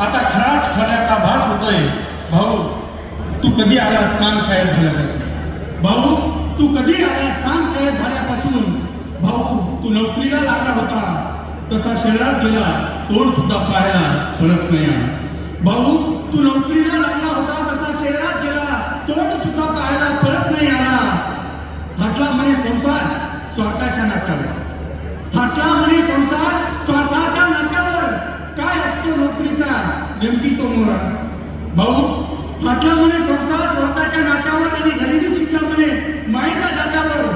आता खराच ठरल्याचा भास होतोय. भाऊ तू कधी आला सांग साहेब झाल्यापासून? भाऊ तू कधी आला सांग साहेब झाल्यापासून? भाऊ तू नोकरीला लागला होता. तसा शहरात गेला तोंड सुद्धा पाहायला परत नाही आला भाऊ तू नोकरीला लागला होता तसा शहरात गेला तोंड सुद्धा पाहायला परत नाही आला थाटला म्हणे संसार स्वार्थाच्या नाटकाला थाटला म्हणे संसार स्वार्थाच्या नात्यावर काय असतो नोकरीचा नेमकी तो मोहरा भाऊ फाटला म्हणे संसार स्वतःच्या नात्यावर आणि गरिबी शिकला म्हणे मायेच्या जात्यावर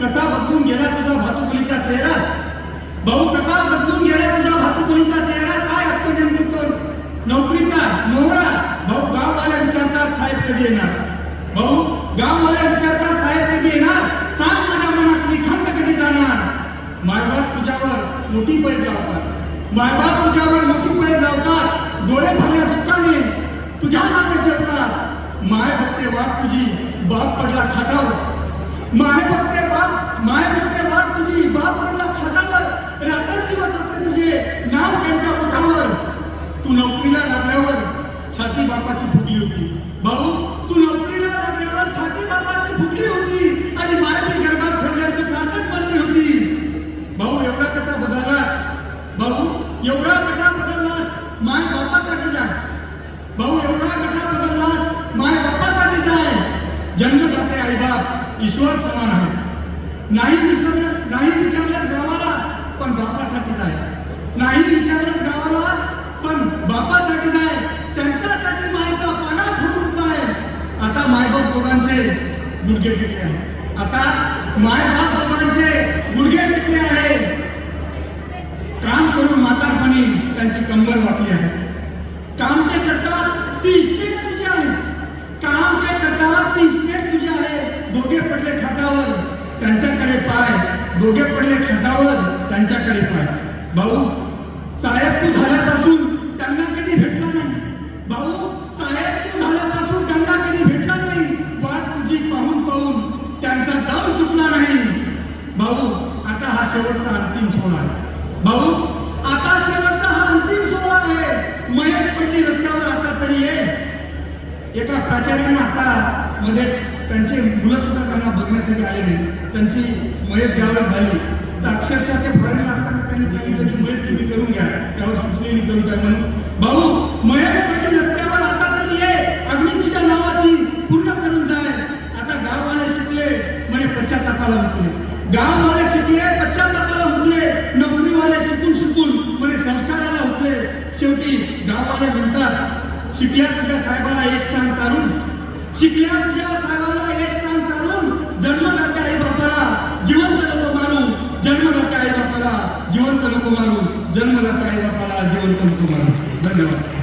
कसा बदलून गेला तुझा भातुकुलीचा चेहरा? भाऊ कसा बदलून गेला तुझा भातुकुलीचा चेहरा? काय असतो नेमकी तो? नोकरीचा मोहरा? भाऊ गाववाल्या विचारतात साहेब कधी येणार? भाऊ गाववाल्या विचारतात साहेब कधी येणार? सांग माझ्या मनातली खंत कधी जाणार? मायबाप तुझ्यावर मोठी पैज लावतात. मायबाप तुझ्यावर मोठी पैज लावतात. डोळे भरल्या दुःखाने तुझ्या मागे जगतात माय बघते वाट तुझी बाप पडला खाटावर. माय बघते बाप माय बघते वाट तुझी बाप पडला खाटावर. रात्र दिवस असे तुझे नाव त्यांच्या ओठावर. तू नोकरीला लागल्यावर छाती बापाची फुटली होती. भाऊ जन्मदाते आई बाप ईश्वर समान आहे. नाही विसरलं नाही विचारलंस गावाला पण बापासाठीच आहे नाही विचारलंच गावाला पण बापासाठीच आहे त्यांच्यासाठी मायचा पाना फुटून काय आता मायबाप दोघांचे गुडघे टेकले आहे आता मायबाप दोघांचे गुडघे टेकले आहे काम करून म्हातारपणी त्यांची कंबर वाटली आहे. काम ते करतात ती इष्टी आहे. काम ते करतात ती दोघे पडले खाटावर त्यांच्याकडे पाय. दोघे पडले खाटावर त्यांच्याकडे पाय. भाऊ साहेब तू झाल्यापासून त्यांना कधी भेटला नाही. भाऊ साहेब तू झाल्यापासून त्यांना कधी भेटला नाही. वाट तुझी पाहून पाहून त्यांचा दम तुटला नाही. भाऊ आता हा शेवटचा अंतिम सोहळा आहे. भाऊ आता शेवटचा हा अंतिम सोहळा आहे. मयत पडली रस्त्यावर आता तरी ये. एका प्राचार्याने आता मध्येच त्यांचे मुलं सुद्धा त्यांना बघण्यासाठी आलेली त्यांची मयत ज्यावेळेस झाली तर अक्षरशः ते फॉरेनला असताना त्यांनी सांगितलं की मयत तुम्ही करून घ्या. त्यावर सुचलेली कविता आहे म्हणून. भाऊ मयत म्हणजे रस्त्यावर आता तरी ये? अग्नी तुझ्या नावाची पूर्ण करून जाय. आता गाववाले शिकले म्हणे पश्चातापाला मुकले. गाववाले शिकले पश्चातापाला मुकले. नोकरीवाले शिकून शिकून म्हणे संस्काराला हुकले शेवटी गाववाले म्हणतात शिकल्या तुझ्या साहेबाला एक सांग तारून शिकल्या तुझ्या साहेबाला एक सांग तारून जन्मदात्या आई बापाला जिवंत नको मारू जन्मदात्या आई बापाला जिवंत नको मारू जन्मदात्या आई बापाला जिवंत नको मारू धन्यवाद